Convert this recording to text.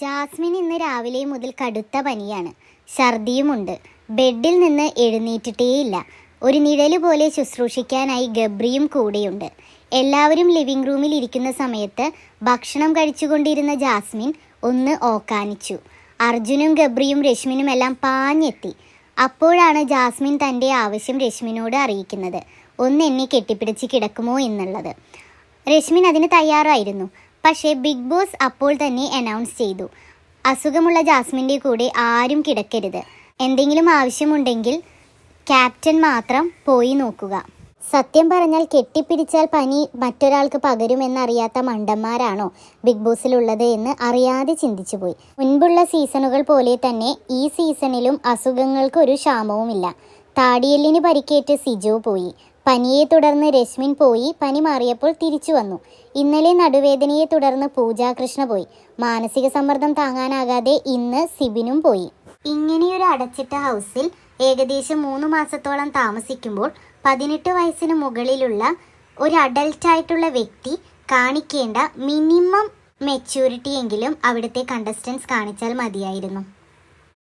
Jasmine ഇന്ന് രാവിലെ മുതൽ കടുത്ത പനിയാണ്. ഛർദിയുമുണ്ട്. ബെഡിൽ നിന്ന് എഴുന്നേറ്റിട്ടേയില്ല. ഒരു നിഴൽ പോലെ ശുശ്രൂഷിക്കാനായി ഗബ്രിയും കൂടെയുണ്ട്. എല്ലാവരും ലിവിംഗ് റൂമിൽ ഇരിക്കുന്ന സമയത്ത് ഭക്ഷണം കഴിച്ചുകൊണ്ടിരുന്ന ജാസ്മിൻ ഒന്ന് ഓക്കാനിച്ചു. അർജുനും ഗബ്രിയും രശ്മിനും എല്ലാം പാഞ്ഞെത്തി. അപ്പോഴാണ് ജാസ്മിൻ തന്റെ ആവശ്യം രശ്മിനോട് അറിയിക്കുന്നത്. ഒന്ന് എന്നെ കെട്ടിപ്പിടിച്ച് കിടക്കുമോ എന്നുള്ളത്. രശ്മിൻ അതിന് തയ്യാറായിരുന്നു. പക്ഷേ ബിഗ് ബോസ് അപ്പോൾ തന്നെ അനൗൺസ് ചെയ്തു. അസുഖമുള്ള ജാസ്മിന്റെ കൂടെ ആരും കിടക്കരുത്. എന്തെങ്കിലും ആവശ്യമുണ്ടെങ്കിൽ ക്യാപ്റ്റൻ മാത്രം പോയി നോക്കുക. സത്യം പറഞ്ഞാൽ കെട്ടിപ്പിടിച്ചാൽ പനി മറ്റൊരാൾക്ക് പകരുമെന്നറിയാത്ത മണ്ടന്മാരാണോ ബിഗ് ബോസിലുള്ളത് എന്ന് അറിയാതെ ചിന്തിച്ചു പോയി. മുൻപുള്ള സീസണുകൾ പോലെ തന്നെ ഈ സീസണിലും അസുഖങ്ങൾക്ക് ഒരു ക്ഷാമവുമില്ല. താടിയെല്ലിന് പരിക്കേറ്റ് സിജോ പോയി. പനിയെ തുടർന്ന് രശ്മിൻ പോയി പനി മാറിയപ്പോൾ തിരിച്ചു വന്നു. ഇന്നലെ നടുവേദനയെ തുടർന്ന് പൂജാകൃഷ്ണ പോയി. മാനസിക സമ്മർദ്ദം താങ്ങാനാകാതെ ഇന്ന് സിബിനും പോയി. ഇങ്ങനെയൊരു അടച്ചിട്ട ഹൗസിൽ ഏകദേശം മൂന്ന് മാസത്തോളം താമസിക്കുമ്പോൾ പതിനെട്ട് വയസ്സിന് മുകളിലുള്ള ഒരു അഡൽട്ടായിട്ടുള്ള വ്യക്തി കാണിക്കേണ്ട മിനിമം മെച്യൂരിറ്റി എങ്കിലും അവിടുത്തെ കണ്ടസ്റ്റൻസ് കാണിച്ചാൽ മതിയായിരുന്നു.